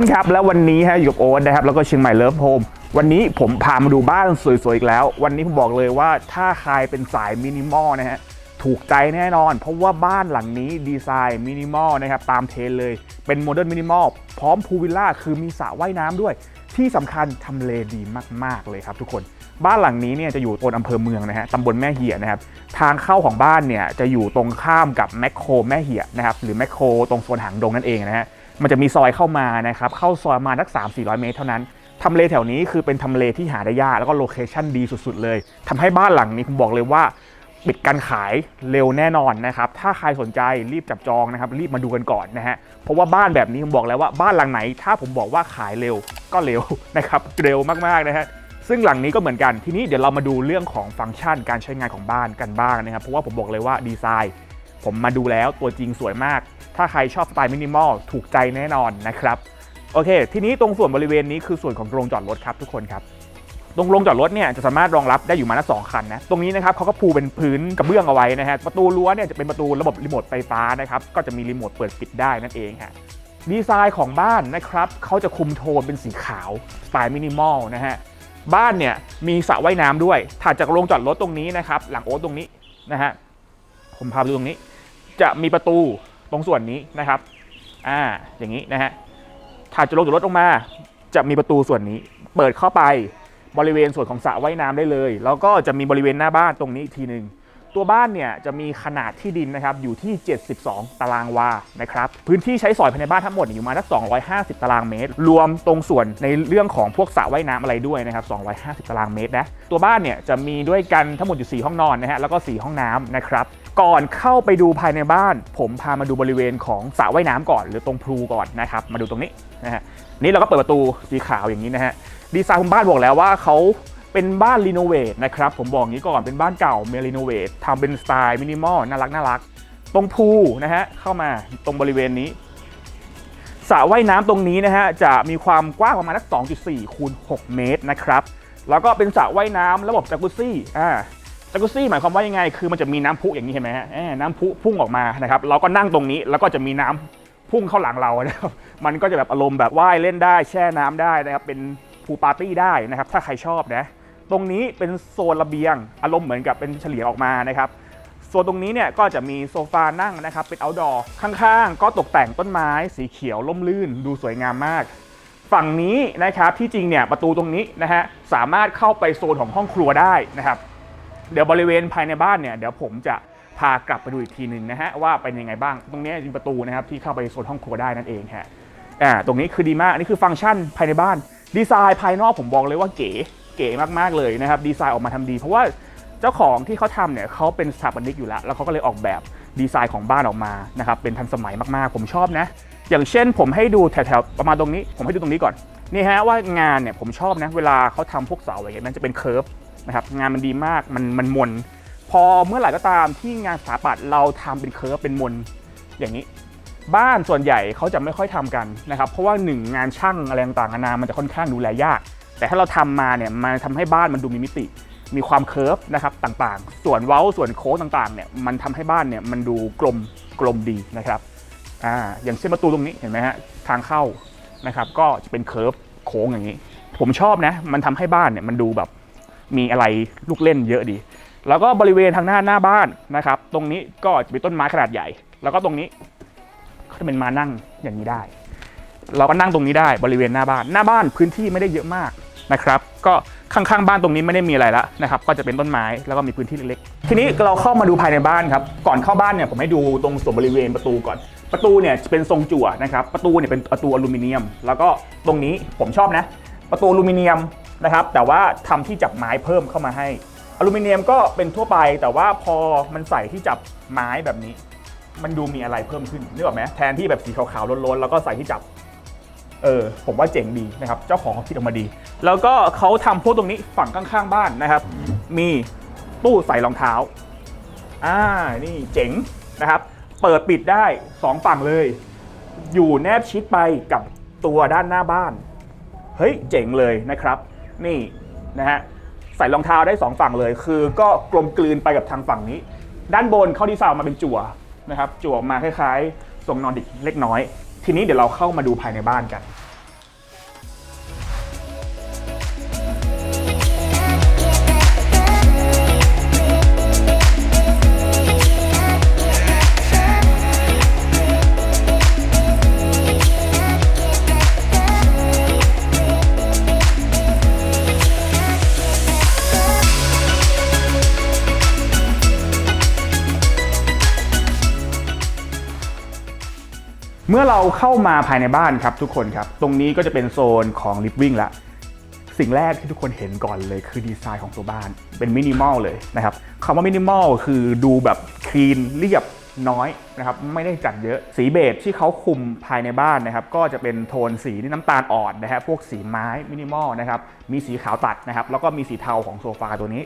คนครับ แล้ววันนี้ฮะอยู่กับโอ๊ตนะครับ แล้วก็เชียงใหม่เลิฟโฮมวันนี้ผมพามาดูบ้านสวย ๆ อีกแล้ว วันนี้ผมบอกเลยว่าถ้าใครเป็นสายมินิมอลนะฮะถูกใจแน่นอน เพราะว่าบ้านหลังนี้ดีไซน์มินิมอลนะครับ ตามเทรนเลย เป็นโมเดิร์นมินิมอลพร้อมพูลวิลล่าคือมีสระว่ายน้ำด้วย ที่สำคัญทำเลดีมาก ๆ เลยครับทุกคนบ้านหลังนี้เนี่ยจะอยู่โซนอำเภอเมืองนะฮะตำบลแม่เหียนะครับทางเข้าของบ้านเนี่ยจะอยู่ตรงข้ามกับแมคโครแม่เหียนะครับหรือแมคโครตรงโซนหางดงนั่นเองนะฮะ มันจะมีซอยเข้ามานะครับเข้าซอยมาสัก3 4 0 0 เมตรเท่านั้นทำเลแถวนี้คือเป็นทำเลที่หาได้ยากแล้วก็โลเคชั่นดีสุดๆ เลยทำให้บ้านหลังนี้ผมบอกเลยว่าปิดการขายเร็วแน่นอนนะครับ ถ้าใครสนใจรีบจับจองนะครับ รีบมาดูกันก่อนนะฮะ เพราะว่าบ้านแบบนี้ผมบอกแล้วว่าบ้านหลังไหน ถ้าผมบอกว่าขายเร็วก็เร็วนะครับ เร็วมากๆนะฮะ ซึ่งหลังนี้ก็เหมือนกัน ทีนี้เดี๋ยวเรามาดูเรื่องของฟังก์ชันการใช้งานของบ้านกันบ้างนะครับ เพราะว่าผมบอกเลยว่าดีไซน์ ผมมาดูแล้วตัวจริงสวยมาก ถ้าใครชอบสไตล์มินิมอลถูกใจแน่นอนนะครับ โอเค ทีนี้ตรงส่วนบริเวณนี้คือส่วนของโรงจอดรถครับทุกคนครับ ตรงโรงจอดรถเนี่ยจะสามารถรองรับได้อยู่มาละสองคันนะ ตรงนี้นะครับเขาก็ปูเป็นพื้นกระเบื้องเอาไว้นะฮะ ประตูรั้วเนี่ยจะเป็นประตูระบบรีโมทไฟฟ้านะครับ ก็จะมีรีโมทเปิดปิดได้นั่นเองฮะ ดีไซน์ของบ้านนะครับเขาจะคุมโทนเป็นสีขาวสไตล์มินิมอลนะฮะ บ้านเนี่ยมีสระว่ายน้ำด้วยถัดจากโรงจอดรถตรงนี้นะครับ หลังโอ๊ตตรงนี้นะฮะ ผมพาไปดูตรงนี้ จะมีประตู ตรงส่วนนี้นะครับอ่าอย่างนี้นะฮะถัดจะลงจากรถลงมา จะมีประตูส่วนนี้ เปิดเข้าไปบริเวณส่วนของสระว่ายน้ำได้เลย แล้วก็จะมีบริเวณหน้าบ้านตรงนี้อีกทีหนึ่ง ตัวบ้านเนี่ยจะมีขนาดที่ดินนะครับอยู่ที่ 72 ตารางวานะครับพื้นที่ใช้สอยภายในบ้านทั้งหมดอยู่มาสัก 250 ตารางเมตร รวมตรงส่วนในเรื่องของพวกสระว่ายน้ำอะไรด้วยนะครับ 250 ตารางเมตรนะตัวบ้านเนี่ยจะมีด้วยกันทั้งหมดอยู่ 4 ห้องนอนนะฮะแล้วก็ 4 ห้องน้ำนะครับก่อนเข้าไปดูภายในบ้าน ผมพามาดูบริเวณของสระว่ายน้ำก่อน หรือตรงพลูก่อนนะครับมาดูตรงนี้นะฮะนี่เราก็เปิดประตูสีขาวอย่างนี้นะฮะดีไซน์ของบ้านบอกแล้วว่าเขา เป็นบ้านรีโนเวทนะครับผมบอกอย่างนี้ก่อนเป็นบ้านเก่าเมรีโนเวททำเป็นสไตล์มินิมอลน่ารักน่ารัก ตรงพูลนะฮะเข้ามาตรงบริเวณนี้สระว่ายน้ำตรงนี้นะฮะจะมีความกว้างประมาณสัก 2.4 คูณ 6 เมตรนะครับ แล้วก็เป็นสระว่ายน้ำระบบจากุซซี่อ่าจากุซซี่หมายความว่ายังไง คือมันจะมีน้ำพุอย่างนี้เห็นไหมฮะเอ้ยน้ำพุพุ่งออกมานะครับ เราก็นั่งตรงนี้แล้วก็จะมีน้ำพุ่งเข้าหลังเรานะครับ มันก็จะแบบอารมณ์แบบว่ายเล่นได้แช่น้ำได้นะครับ เป็นพูลปาร์ตี้ได้นะครับ ถ้าใครชอบนะ ตรงนี้เป็นโซนระเบียง อารมณ์เหมือนกับเป็นเฉลียงออกมานะครับโซนตรงนี้เนี่ยก็จะมีโซฟานั่งนะครับเป็น outdoor ข้างๆ ก็ตกแต่งต้นไม้ สีเขียวล่มลื่น ดูสวยงามมาก ฝั่งนี้นะครับที่จริงเนี่ยประตูตรงนี้นะฮะสามารถเข้าไปโซนของห้องครัวได้นะครับเดี๋ยวบริเวณภายในบ้านเนี่ยเดี๋ยวผมจะพากลับไปดูอีกทีหนึ่งนะฮะว่าเป็นยังไงบ้าง ตรงนี้จริงประตูนะครับที่เข้าไปโซนห้องครัวได้นั่นเองฮะอ่าตรงนี้คือดีมากอันนี้คือฟังก์ชันภายในบ้านดีไซน์ภายนอกผมบอกเลยว่าเก๋ เก๋มากๆเลยนะครับดีไซน์ออกมาทำดี เพราะว่าเจ้าของที่เขาทำเนี่ยเขาเป็นสถาปนิกอยู่แล้ว แล้วเขาก็เลยออกแบบดีไซน์ของบ้านออกมานะครับเป็นทันสมัยมากๆ ผมชอบนะ อย่างเช่นผมให้ดูแถวๆประมาณตรงนี้ ผมให้ดูตรงนี้ก่อนนี่ฮะว่างานเนี่ยผมชอบนะเวลาเขาทำพวกเสาอะไรเงี้ยมันจะเป็นเคิร์ฟนะครับงานมันดีมากมันมันมนพอเมื่อไหร่ก็ตามที่งานสถาปัตย์เราทำเป็นเคิร์ฟเป็นมนอย่างนี้ บ้านส่วนใหญ่เขาจะไม่ค่อยทำกันนะครับเพราะว่าหนึ่งงานช่างอะไรต่างๆนานามันจะค่อนข้างดูแลยาก แต่ถ้าเราทำมาเนี่ยมันทำให้บ้านมันดูมีมิติ มีความเคิร์ฟนะครับต่างๆ ส่วนเว้าส่วนโค้งต่างๆเนี่ยมันทำให้บ้านเนี่ยมันดูกลมกลมดีนะครับอ่าอย่างเช่นประตูตรงนี้เห็นไหมฮะทางเข้านะครับก็จะเป็นเคิร์ฟโค้งอย่างนี้ ผมชอบนะมันทำให้บ้านเนี่ยมันดูแบบมีอะไรลูกเล่นเยอะดี แล้วก็บริเวณทางหน้าหน้าบ้านนะครับตรงนี้ก็จะมีต้นไม้ขนาดใหญ่ แล้วก็ตรงนี้ก็จะเป็นมานั่งอย่างนี้ได้ เราก็นั่งตรงนี้ได้บริเวณหน้าบ้านหน้าบ้านพื้นที่ไม่ได้เยอะมาก นะครับก็ข้างๆบ้านตรงนี้ไม่ได้มีอะไรละนะครับก็จะเป็นต้นไม้แล้วก็มีพื้นที่เล็กๆทีนี้เราเข้ามาดูภายในบ้านครับก่อนเข้าบ้านเนี่ยผมให้ดูตรงส่วนบริเวณประตูก่อน ประตูเนี่ยเป็นทรงจั่วนะครับประตูเนี่ยเป็นประตูอลูมิเนียม แล้วก็ตรงนี้ผมชอบนะ ประตูอลูมิเนียมนะครับแต่ว่าทำที่จับไม้เพิ่มเข้ามาให้อลูมิเนียมก็เป็นทั่วไป แต่ว่าพอมันใส่ที่จับไม้แบบนี้ มันดูมีอะไรเพิ่มขึ้นนึกออกไหมแทนที่แบบสีขาวๆล้นๆแล้วก็ใส่ที่จับ เออผมว่าเจ๋งดีนะครับเจ้าของเขาคิดออกมาดี แล้วก็เขาทำพวกตรงนี้ฝั่งข้างๆบ้านนะครับ มีตู้ใส่รองเท้าอ่านี่เจ๋งนะครับ เปิดปิดได้สองฝั่งเลย อยู่แนบชิดไปกับตัวด้านหน้าบ้าน เฮ้ยเจ๋งเลยนะครับ นี่นะฮะใส่รองเท้าได้สองฝั่งเลย คือก็กลมกลืนไปกับทางฝั่งนี้ ด้านบนเขาดีไซน์มาเป็นจั่วนะครับ จั่วออกมาคล้ายๆทรงนอร์ดิกเล็กน้อย ทีนี้เดี๋ยวเราเข้ามาดูภายในบ้านกัน เมื่อเราเข้ามาภายในบ้านครับทุกคนครับ ตรงนี้ก็จะเป็นโซนของ living ละสิ่งแรกที่ทุกคนเห็นก่อนเลยคือดีไซน์ของตัวบ้านเป็นมินิมอลเลยนะครับคำว่ามินิมอลคือดูแบบคลีนเรียบน้อยนะครับไม่ได้จัดเยอะสีเบจที่เขาคุมภายในบ้านนะครับ ก็จะเป็นโทนสีที่น้ำตาลอ่อนนะฮะพวกสีไม้มินิมอลนะครับมีสีขาวตัดนะครับ แล้วก็มีสีเทาของโซฟาตัวนี้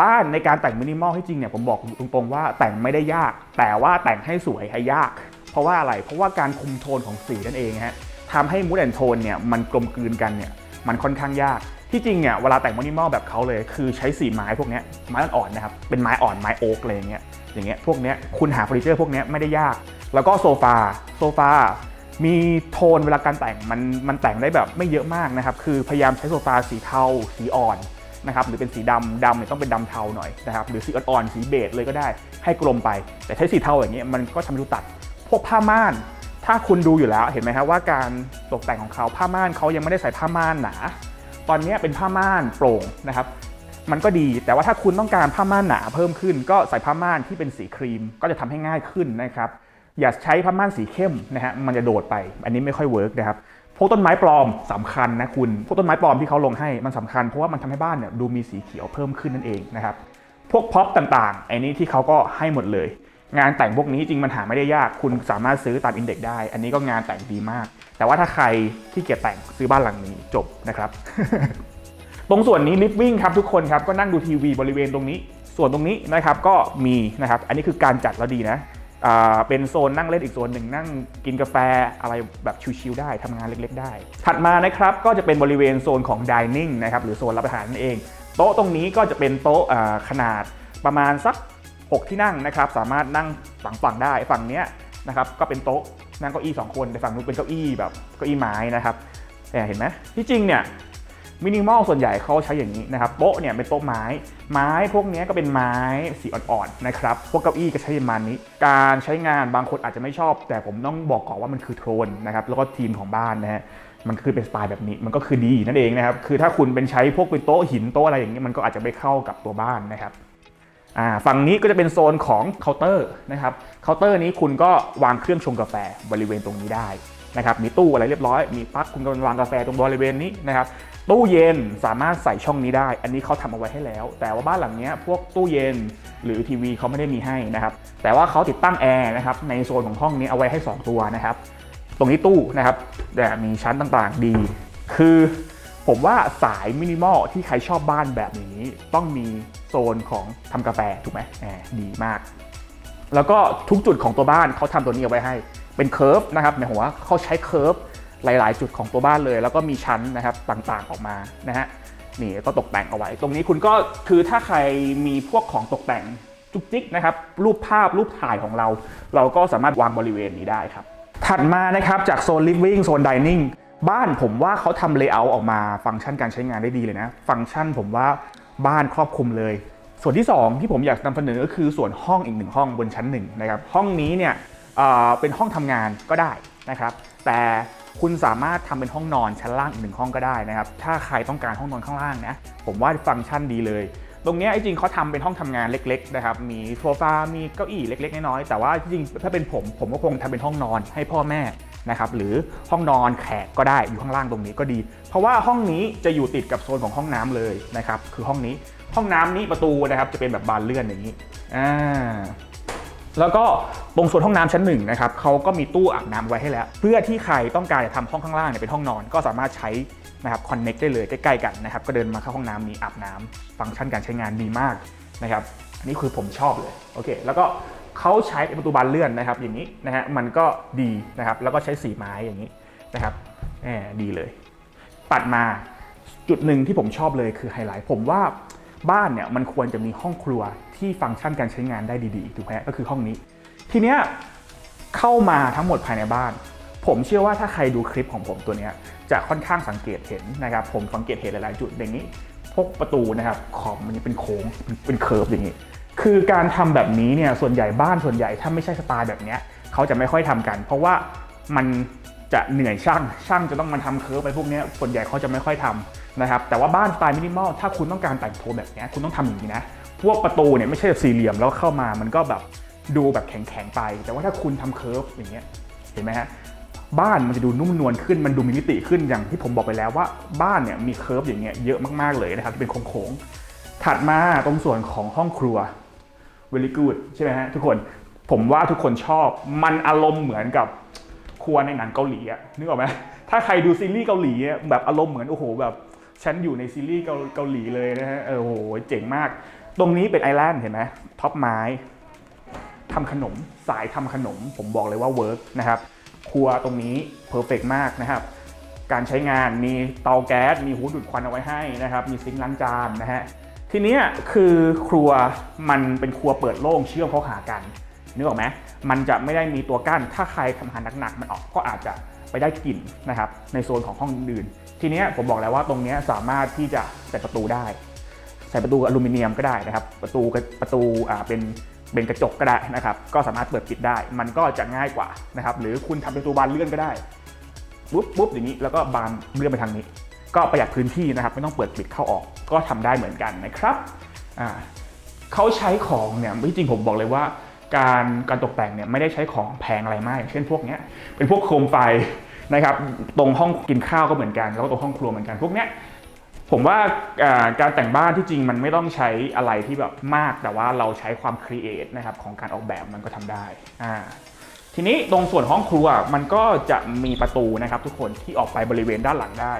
บ้านในการแต่งมินิมอลให้จริงเนี่ยผมบอกตรงๆว่าแต่งไม่ได้ยาก แต่ว่าแต่งให้สวยให้ยาก เพราะว่าอะไร เพราะว่าการคุมโทนของสีนั่นเองฮะทำให้มูดแอนโทนเนี่ยมันกลมกลืนกันเนี่ยมันค่อนข้างยากที่จริงเนี่ยเวลาแต่งมินิมอลแบบเขาเลย คือใช้สีไม้พวกนี้ไม้อ่อนนะครับเป็นไม้อ่อนไม้โอ๊กอะไรอย่างเงี้ยอย่างเงี้ยพวกเนี้ยคุณหาเฟอร์นิเจอร์พวกเนี้ยไม่ได้ยาก แล้วก็โซฟาโซฟามีโทนเวลาการแต่งมันมันแต่งได้แบบไม่เยอะมากนะครับคือพยายามใช้โซฟาสีเทาสีอ่อนนะครับหรือเป็นสีดำดำเนี่ยต้องเป็นดำเทาหน่อยนะครับหรือสีอ่อนๆสีเบจเลยก็ได้ให้กลมไป แต่ใช้สีเทาอย่างเงี้ยมันก็ทำให้ดูตัด พวกผ้าม่าน ถ้าคุณดูอยู่แล้วเห็นไหมครับว่าการตกแต่งของเขาผ้าม่านเขายังไม่ได้ใส่ผ้าม่านหนา ตอนนี้เป็นผ้าม่านโปร่งนะครับ มันก็ดี แต่ว่าถ้าคุณต้องการผ้าม่านหนาเพิ่มขึ้น ก็ใส่ผ้าม่านที่เป็นสีครีม ก็จะทำให้ง่ายขึ้นนะครับ อย่าใช้ผ้าม่านสีเข้มนะฮะ มันจะโดดไป อันนี้ไม่ค่อยเวิร์กนะครับพวกต้นไม้ปลอมสำคัญนะคุณ พวกต้นไม้ปลอมที่เขาลงให้มันสำคัญเพราะว่ามันทำให้บ้านเนี่ยดูมีสีเขียวเพิ่มขึ้นนั่นเองนะครับ พวกพ็อปต่างๆไอ้นี้ที่เขาก็ให้หมดเลย งานแต่งพวกนี้จริงมันหาไม่ได้ยาก คุณสามารถซื้อตามอินเด็กได้ อันนี้ก็งานแต่งดีมาก แต่ว่าถ้าใครที่เกียจแต่งซื้อบ้านหลังนี้จบนะครับ ตรงส่วนนี้ลิฟวิ่งครับทุกคนครับก็นั่งดูทีวีบริเวณตรงนี้ ส่วนตรงนี้นะครับก็มีนะครับ อันนี้คือการจัดแล้วดีนะเป็นโซนนั่งเล่นอีกโซนหนึ่งนั่งกินกาแฟอะไรแบบชิลๆได้ทำงานเล็กๆได้ ถัดมานะครับก็จะเป็นบริเวณโซนของ dining นะครับหรือโซนรับประทานนั่นเอง โต๊ะตรงนี้ก็จะเป็นโต๊ะขนาดประมาณสัก 6 ที่นั่งนะครับสามารถนั่งฝั่งฝั่งได้ฝั่งเนี้ยนะครับก็เป็นโต๊ะนั่งเก้าอี้สองคนแต่ฝั่งนู้นเป็นเก้าอี้แบบเก้าอี้ไม้นะครับแต่เห็นไหมที่จริงเนี่ยมินิมอลส่วนใหญ่เขาใช้อย่างนี้นะครับโต๊ะเนี่ยเป็นโต๊ะไม้ ไม้พวกนี้ก็เป็นไม้สีอ่อนๆนะครับพวกเก้าอี้ก็ใช้ประมาณนี้ การใช้งานบางคนอาจจะไม่ชอบ แต่ผมต้องบอกก่อนว่ามันคือโทนนะครับแล้วก็ทีมของบ้านนะฮะมันคือเป็นสไตล์แบบนี้มันก็คือดีนั่นเองนะครับคือถ้าคุณเป็นใช้พวกเป็นโต๊ะหินโต๊ะอะไรอย่างนี้มันก็อาจจะไม่เข้ากับตัวบ้านนะครับ ฝั่งนี้ก็จะเป็นโซนของเคาน์เตอร์นะครับเคาน์เตอร์นี้คุณก็วางเครื่องชงกาแฟบริเวณตรงนี้ได้นะครับมีตู้อะไรเรียบร้อยมีปลั๊กคุณก็วางกาแฟตรงบริเวณนี้นะครับตู้เย็นสามารถใส่ช่องนี้ได้ อันนี้เขาทำเอาไว้ให้แล้ว แต่ว่าบ้านหลังนี้พวกตู้เย็นหรือทีวีเขาไม่ได้มีให้นะครับ แต่ว่าเขาติดตั้งแอร์นะครับในโซนของห้องนี้เอาไว้ให้ 2 ตัวนะครับ ตรงนี้ตู้นะครับแต่มีชั้นต่างๆดี คือ ผมว่าสายมินิมอลที่ใครชอบบ้านแบบนี้ต้องมีโซนของทำกาแฟถูกไหมแหมดีมาก แล้วก็ทุกจุดของตัวบ้านเขาทำตัวนี้เอาไว้ให้ เป็นเคิร์ฟนะครับหมายความว่าเขาใช้เคิร์ฟหลาย ๆ จุดของตัวบ้านเลย แล้วก็มีชั้นนะครับต่างๆออกมานะฮะนี่ก็ตกแต่งเอาไว้ ตรงนี้คุณก็คือถ้าใครมีพวกของตกแต่งจุกจิกนะครับรูปภาพรูปถ่ายของเรา เราก็สามารถวางบริเวณนี้ได้ครับ ถัดมานะครับจากโซน living โซน dining บ้านผมว่าเขาทำ layout ออกมาฟังก์ชันการใช้งานได้ดีเลยนะ ฟังก์ชันผมว่าบ้านครอบคลุมเลย ส่วนที่ 2 ที่ผมอยากนำเสนอก็คือส่วนห้องอีกหนึ่งห้องบนชั้นหนึ่งนะครับห้องนี้เนี่ยเเป็นห้องทำงานก็ได้นะครับ แต่คุณสามารถทำเป็นห้องนอนชั้นล่างอีกหนึ่งห้องก็ได้นะครับ ถ้าใครต้องการห้องนอนข้างล่างนะผมว่าฟังก์ชันดีเลย ตรงนี้ยจริงเขาทำเป็นห้องทำงานเล็กๆนะครับมีโซฟา มีเก้าอี้เล็ก ๆ น้อยๆแต่ว่าจริงๆถ้าเป็นผมผมก็คงทำเป็นห้องนอนให้พ่อแม่ นะครับหรือห้องนอนแขกก็ได้อยู่ข้างล่างตรงนี้ก็ดี เพราะว่าห้องนี้จะอยู่ติดกับโซนของห้องน้ำเลยนะครับคือห้องนี้ห้องน้ำนี้ประตูนะครับจะเป็นแบบบานเลื่อนอย่างนี้อ่าแล้วก็ตรงส่วนห้องน้ำชั้นหนึ่งนะครับเขาก็มีตู้อาบน้ำไว้ให้แล้ว เพื่อที่ใครต้องการจะทำห้องข้างล่างเนี่ยเป็นห้องนอนก็สามารถใช้นะครับคอนเน็กได้เลยใกล้ๆกันนะครับก็เดินมาเข้าห้องน้ำนี้อาบน้ำฟังก์ชันการใช้งานดีมากนะครับอันนี้คือผมชอบเลยโอเค แล้วก็ เขาใช้ประตูบานเลื่อนนะครับอย่างนี้นะฮะมันก็ดีนะครับแล้วก็ใช้สีไม้อย่างนี้นะครับแหมดีเลย ตัดมาจุดหนึ่งที่ผมชอบเลยคือไฮไลท์ผมว่าบ้านเนี่ยมันควรจะมีห้องครัวที่ฟังก์ชันการใช้งานได้ดีๆถูกไหมก็คือห้องนี้ ทีเนี้ยเข้ามาทั้งหมดภายในบ้าน ผมเชื่อว่าถ้าใครดูคลิปของผมตัวเนี้ยจะค่อนข้างสังเกตเห็นนะครับ ผมสังเกตเห็นหลายๆจุดอย่างนี้ พวกประตูนะครับขอบมันเป็นโค้งเป็นเป็นเคิร์ฟอย่างนี้ คือการทำแบบนี้เนี่ยส่วนใหญ่บ้านส่วนใหญ่ถ้าไม่ใช่สไตล์แบบเนี้ยเขาจะไม่ค่อยทำกัน เพราะว่ามันจะเหนื่อยช่างช่างจะต้องมาทำเคิร์ฟไปพวกนี้ส่วนใหญ่เขาจะไม่ค่อยทำนะครับแต่ว่าบ้านสไตล์มินิมอลถ้าคุณต้องการแต่งโทนแบบนี้คุณต้องทำอย่างนี้นะพวกประตูเนี่ยไม่ใช่แบบสี่เหลี่ยมแล้วเข้ามามันก็แบบดูแบบแข็งๆไป แต่ว่าถ้าคุณทำเคิร์ฟอย่างเงี้ยเห็นไหมฮะบ้านมันจะดูนุ่มนวลขึ้นมันดูมีมิติขึ้นอย่างที่ผมบอกไปแล้วว่าบ้านเนี่ยมีเคิร์ฟอย่างเงี้ยเยอะมากๆเลยนะครับที่เป็นโค้งๆถัดมาตรงส่วนของห้องครัว very good ใช่ไหมฮะทุกคนผมว่าทุกคนชอบมันอารมณ์เหมือนกับครัวในหนังเกาหลีอะนึกออกไหมถ้าใครดูซีรีส์เกาหลีอะแบบอารมณ์เหมือนโอ้โหแบบฉันอยู่ในซีรีส์เกาหลีเลยนะฮะโอ้โหเจ๋งมาก ตรงนี้เป็นไอแลนด์เห็นไหมท็อปไม้ทำขนมสายทำขนม ผมบอกเลยว่าเวิร์กนะครับครัวตรงนี้เพอร์เฟกมากนะครับ การใช้งานมีเตาแก๊สมีหูดูดควันเอาไว้ให้นะครับ มีซิงค์ล้างจานนะฮะ ทีนี้คือครัวมันเป็นครัวเปิดโล่งเชื่อมเข้าหากันนึกออกไหมมันจะไม่ได้มีตัวกั้นถ้าใครทำอาหารหนักๆมันออกก็อาจจะไปได้กลิ่นนะครับในโซนของห้องอื่นทีนี้ผมบอกแล้วว่าตรงนี้สามารถที่จะใส่ประตูได้ ใส่ประตูอลูมิเนียมก็ได้นะครับ ประตูประตูอ่าเป็นเป็นกระจกก็ได้นะครับ ก็สามารถเปิดปิดได้ มันก็จะง่ายกว่านะครับ หรือคุณทำเป็นประตูบานเลื่อนก็ได้ปุ๊บปุ๊บอย่างนี้แล้วก็บานเลื่อนไปทางนี้ ก็ประหยัดพื้นที่นะครับไม่ต้องเปิดปิดเข้าออกก็ทำได้เหมือนกันนะครับเขาใช้ของเนี่ยที่จริงผมบอกเลยว่า การการตกแต่งเนี่ยไม่ได้ใช้ของแพงอะไรมากอย่างเช่นพวกเนี้ยเป็นพวกโคมไฟนะครับตรงห้องกินข้าวก็เหมือนกันแล้วก็ตรงห้องครัวเหมือนกันพวกเนี้ยผมว่าการแต่งบ้านที่จริงมันไม่ต้องใช้อะไรที่แบบมากแต่ว่าเราใช้ความครีเอทนะครับของการออกแบบมันก็ทำได้อ่าทีนี้ตรงส่วนห้องครัวมันก็จะมีประตูนะครับทุกคนที่ออกไปบริเวณด้านหลังได้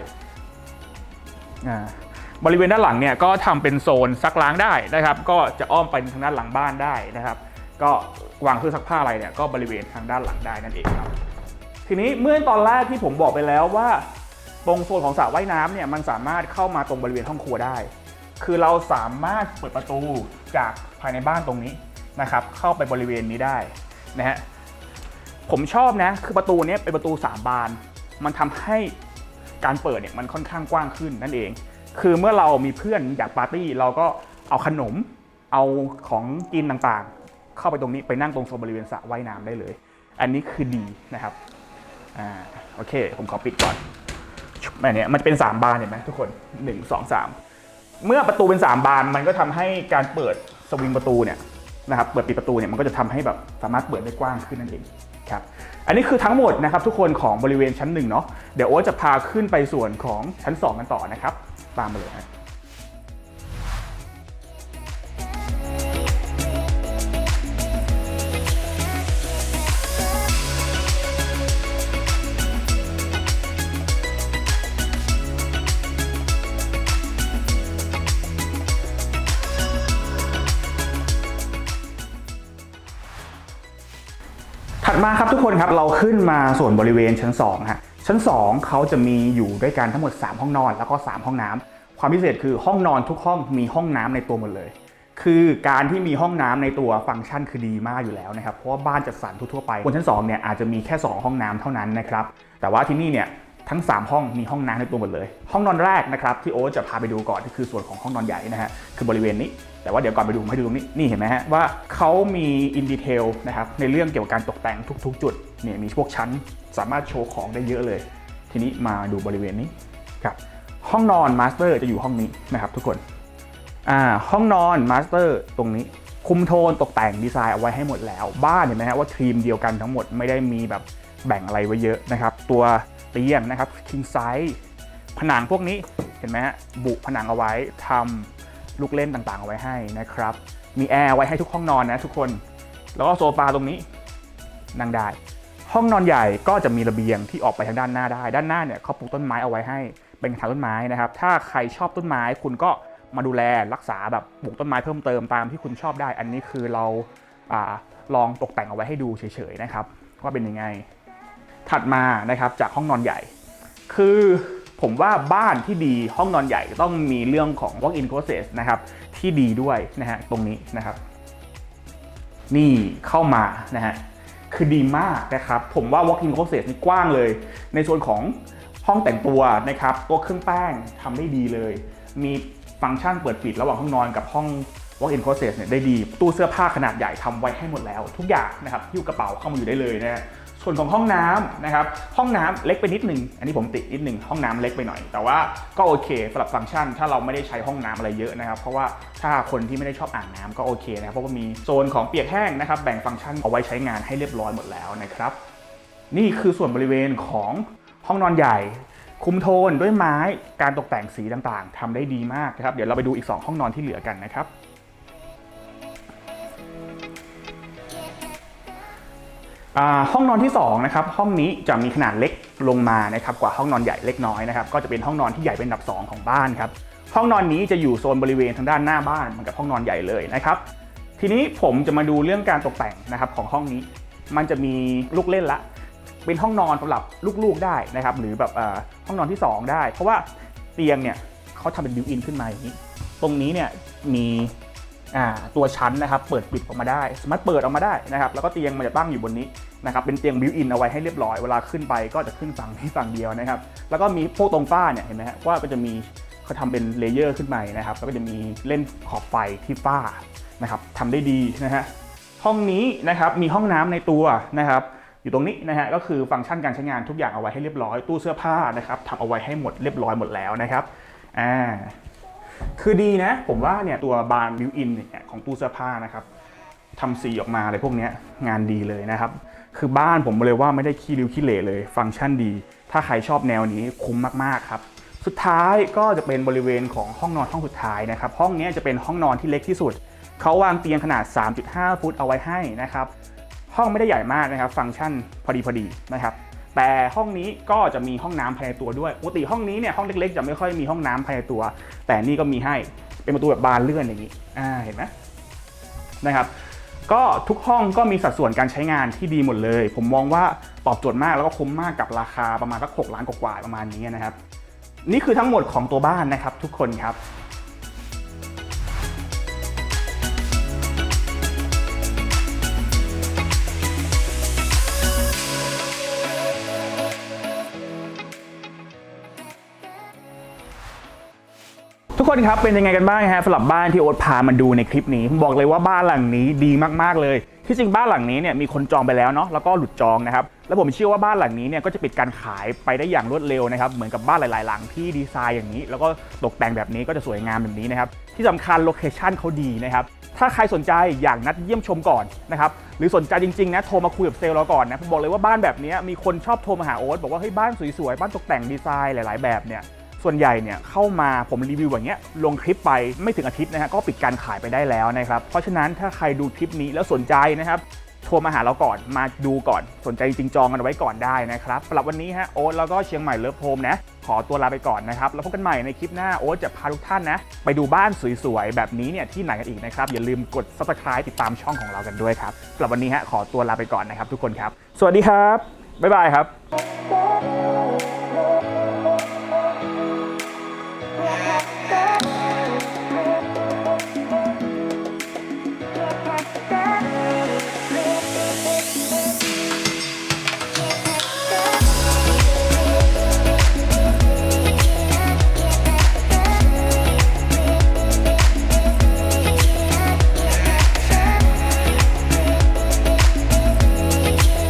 บริเวณด้านหลังเนี่ยก็ทำเป็นโซนซักล้างได้นะครับ ก็จะอ้อมไปทางด้านหลังบ้านได้นะครับ ก็วางเครื่องซักผ้าอะไรเนี่ยก็บริเวณทางด้านหลังได้นั่นเองครับ ทีนี้เมื่อตอนแรกที่ผมบอกไปแล้วว่า ตรงโซนของสระว่ายน้ำเนี่ยมันสามารถเข้ามาตรงบริเวณห้องครัวได้ คือเราสามารถเปิดประตูจากภายในบ้านตรงนี้นะครับ เข้าไปบริเวณนี้ได้นะฮะผมชอบนะคือประตูนี้เป็นประตูสามบาน มันทำให้ การเปิดเนี่ยมันค่อนข้างกว้างขึ้นนั่นเอง คือเมื่อเรามีเพื่อนอยากปาร์ตี้เราก็เอาขนม เอาของกินต่างๆ เข้าไปตรงนี้ไปนั่งตรงโซนบริเวณสระว่ายน้ำได้เลย อันนี้คือดีนะครับอ่าโอเค ผมขอปิดก่อนแบบเนี้ยมันเป็น 3 บานเห็นไหมทุกคน 1 2 3 เมื่อประตูเป็น 3 บานมันก็ทำให้การเปิดสวิงประตูเนี่ยนะครับเปิดปิดประตูเนี่ยมันก็จะทำให้แบบสามารถเปิดได้กว้างขึ้นนั่นเองครับ อันนี้คือทั้งหมดนะครับทุกคนของบริเวณชั้นหนึ่งเนาะเดี๋ยวโอ๊ตจะพาขึ้นไปส่วนของชั้น 2 กันต่อนะครับ ตามมาเลยนะ คนครับเราขึ้นมาส่วนบริเวณชั้น2ฮะชั้น 2เขาจะมีอยู่ด้วยกันทั้งหมด 3 ห้องนอนแล้วก็ 3 ห้องน้ำความพิเศษคือห้องนอนทุกห้องมีห้องน้ำในตัวหมดเลย คือการที่มีห้องน้ำในตัวฟังก์ชันคือดีมากอยู่แล้วนะครับเพราะว่าบ้านจัดสรรทั่วๆไปบนชั้น2เนี่ยอาจจะมีแค่ 2 ห้องน้ำเท่านั้นนะครับแต่ว่าที่นี่เนี่ยทั้ง 3 ห้องมีห้องน้ำในตัวหมดเลย ห้องนอนแรกนะครับที่โอ๊ตจะพาไปดูก่อนที่คือส่วนของห้องนอนใหญ่นะฮะคือบริเวณนี้ แต่ว่าเดี๋ยวก่อนไปดูมให้ดูตรงนี้นี่เห็นไหมฮะว่าเขามีอินดีเทลนะครับในเรื่องเกี่ยวกับการตกแต่งทุก ๆ จุดเนี่ยมีพวกชั้นสามารถโชว์ของได้เยอะเลย ทีนี้มาดูบริเวณนี้ครับห้องนอนมาสเตอร์จะอยู่ห้องนี้นะครับทุกคนอ่าห้องนอนมาสเตอร์ตรงนี้คุมโทนตกแต่งดีไซน์เอาไว้ให้หมดแล้ว บ้านเห็นไหมฮะว่าทีมเดียวกันทั้งหมดไม่ได้มีแบบแบ่งอะไรไว้เยอะนะครับ ตัวเตียงนะครับ king size ผนังพวกนี้เห็นไหมฮะบุผนังเอาไว้ทำ ลูกเล่นต่างๆเอาไว้ให้นะครับ มีแอร์ไว้ให้ทุกห้องนอนนะทุกคน แล้วก็โซฟาตรงนี้นั่งได้ ห้องนอนใหญ่ก็จะมีระเบียงที่ออกไปทางด้านหน้าได้ ด้านหน้าเนี่ยเขาปลูกต้นไม้เอาไว้ให้ เป็นกระถางต้นไม้นะครับ ถ้าใครชอบต้นไม้คุณก็มาดูแลรักษาแบบปลูกต้นไม้เพิ่มเติมตามที่คุณชอบได้ อันนี้คือเราอาลองตกแต่งเอาไว้ให้ดูเฉยๆนะครับว่าเป็นยังไง ถัดมานะครับจากห้องนอนใหญ่ คือ ผมว่าบ้านที่ดีห้องนอนใหญ่ต้องมีเรื่องของ walk in closet นะครับที่ดีด้วยนะฮะตรงนี้นะครับ นี่เข้ามานะฮะคือดีมากนะครับ ผมว่า walk-in closet นี่กว้างเลย ในส่วนของห้องแต่งตัวนะครับตัวเครื่องแป้งทำได้ดีเลย มีฟังก์ชันเปิดปิดระหว่างห้องนอนกับห้อง walk-in closet เนี่ยได้ดี ตู้เสื้อผ้าขนาดใหญ่ทำไว้ให้หมดแล้ว ทุกอย่างนะครับหิ้วกระเป๋าเข้ามาอยู่ได้เลยนะฮะ ส่วนของห้องน้ำนะครับห้องน้ำเล็กไปนิดหนึ่งอันนี้ผมติดนิดหนึ่งห้องน้ำเล็กไปหน่อย แต่ว่าก็โอเคสำหรับฟังก์ชัน ถ้าเราไม่ได้ใช้ห้องน้ำอะไรเยอะนะครับ เพราะว่าถ้าคนที่ไม่ได้ชอบอ่างน้ำก็โอเคนะครับเพราะว่ามีโซนของเปียกแห้งนะครับแบ่งฟังก์ชันเอาไว้ใช้งานให้เรียบร้อยหมดแล้วนะครับ นี่คือส่วนบริเวณของห้องนอนใหญ่คุมโทนด้วยไม้การตกแต่งสีต่างๆทำได้ดีมากนะครับเดี๋ยวเราไปดูอีก 2 ห้องนอนที่เหลือกันนะครับ ห้องนอนที่2นะครับห้องนี้จะมีขนาดเล็กลงมานะครับกว่าห้องนอนใหญ่เล็กน้อยนะครับก็จะเป็นห้องนอนที่ใหญ่เป็นอันดับ 2 ของบ้านครับห้องนอนนี้จะอยู่โซนบริเวณทางด้านหน้าบ้านเหมือนกับห้องนอนใหญ่เลยนะครับทีนี้ผมจะมาดูเรื่องการตกแต่งนะครับของห้องนี้ มันจะมีลูกเล่นละ เป็นห้องนอนสำหรับลูกๆได้นะครับหรือแบบห้องนอนที่ 2 ได้ เพราะว่าเตียงเนี่ยเขาทำเป็นบิวอินขึ้นมาอย่างนี้ ตรงนี้เนี่ยมี ตัวชั้นนะครับเปิดปิดออกมาได้ สามารถเปิดออกมาได้นะครับแล้วก็เตียงมันจะตั้งอยู่บนนี้นะครับเป็นเตียงบิวอินเอาไว้ให้เรียบร้อยเวลาขึ้นไปก็จะขึ้นฝั่งที่ฝั่งเดียวนะครับแล้วก็มีพวกตรงฝ้าเนี่ยเห็นไหมฮะว่าก็จะมีเขาทำเป็นเลเยอร์ขึ้นไปนะครับแล้วก็จะมีเล่นขอบไฟที่ฝ้านะครับทำได้ดีนะฮะห้องนี้นะครับมีห้องน้ำในตัวนะครับอยู่ตรงนี้นะฮะก็คือฟังก์ชันการใช้งานทุกอย่างเอาไว้ให้เรียบร้อยตู้เสื้อผ้านะครับทำเอาไว้ให้หมดเรียบร้อยหมดแล้วนะครับอ่า คือดีนะ ผมว่าเนี่ยตัวบานบิวอินเนี่ยของตู้เสื้อผ้านะครับทำสีออกมาอะไรพวกนี้งานดีเลยนะครับ คือบ้านผมเลยว่าไม่ได้ขี้ริ้วขี้เหร่เลย ฟังก์ชันดี ถ้าใครชอบแนวนี้คุ้มมากๆครับ สุดท้ายก็จะเป็นบริเวณของห้องนอนห้องสุดท้ายนะครับ ห้องนี้จะเป็นห้องนอนที่เล็กที่สุด เขาวางเตียงขนาด 3.5 ฟุตเอาไว้ให้นะครับ ห้องไม่ได้ใหญ่มากนะครับ ฟังก์ชันพอดีพอดีนะครับ แต่ห้องนี้ก็จะมีห้องน้ำภายในตัวด้วยปกติห้องนี้เนี่ยห้องเล็กๆ จะไม่ค่อยมีห้องน้ำภายในตัว แต่นี่ก็มีให้เป็นประตูแบบบานเลื่อนอย่างนี้อ่าเห็นไหมนะครับก็ทุกห้องก็มีสัดส่วนการใช้งานที่ดีหมดเลย ผมมองว่าตอบโจทย์มากแล้วก็คุ้มมากกับราคาประมาณสักหกล้านกว่าๆประมาณนี้นะครับ นี่คือทั้งหมดของตัวบ้านนะครับทุกคนครับ คนครับเป็นยังไงกันบ้างฮะสำหรับบ้านที่โอ๊ตพามาดูในคลิปนี้ผมบอกเลยว่าบ้านหลังนี้ดีมากๆเลย ที่จริงบ้านหลังนี้เนี่ยมีคนจองไปแล้วเนาะแล้วก็หลุดจองนะครับแล้วผมเชื่อว่าบ้านหลังนี้เนี่ยก็จะปิดการขายไปได้อย่างรวดเร็วนะครับเหมือนกับบ้านหลาย ๆ หลังที่ดีไซน์อย่างนี้ แล้วก็ตกแต่งแบบนี้ก็จะสวยงามแบบนี้นะครับที่สำคัญโลเคชั่นเขาดีนะครับถ้าใครสนใจอยากนัดเยี่ยมชมก่อนนะครับหรือสนใจจริง ๆ นะโทรมาคุยกับเซลล์เราก่อนนะผมบอกเลยว่าบ้านแบบนี้มีคนชอบโทรมาหาโอ๊ตบอกว่าเฮ้ยบ้านสวยๆบ้านตกแต่งดีไซน์หลาย ๆ แบบเนี่ย ส่วนใหญ่เนี่ยเข้ามาผมรีวิวอย่างเงี้ยลงคลิปไปไม่ถึงอาทิตย์นะฮะก็ปิดการขายไปได้แล้วนะครับ เพราะฉะนั้นถ้าใครดูคลิปนี้แล้วสนใจนะครับโทรมาหาเราก่อนมาดูก่อนสนใจจริงจองกันไว้ก่อนได้นะครับสำหรับวันนี้ฮะโอ๊ตแล้วก็เชียงใหม่เลิฟโฮมนะขอตัวลาไปก่อนนะครับ แล้วพบกันใหม่ในคลิปหน้าโอ๊ตจะพาทุกท่านนะ ไปดูบ้านสวยๆ แบบนี้เนี่ยที่ไหนกันอีกนะครับ อย่าลืมกด subscribe ติดตามช่องของเรากันด้วยครับสำหรับวันนี้ฮะขอตัวลาไปก่อนนะครับทุกคนครับ สวัสดีครับ บ๊ายบายครับ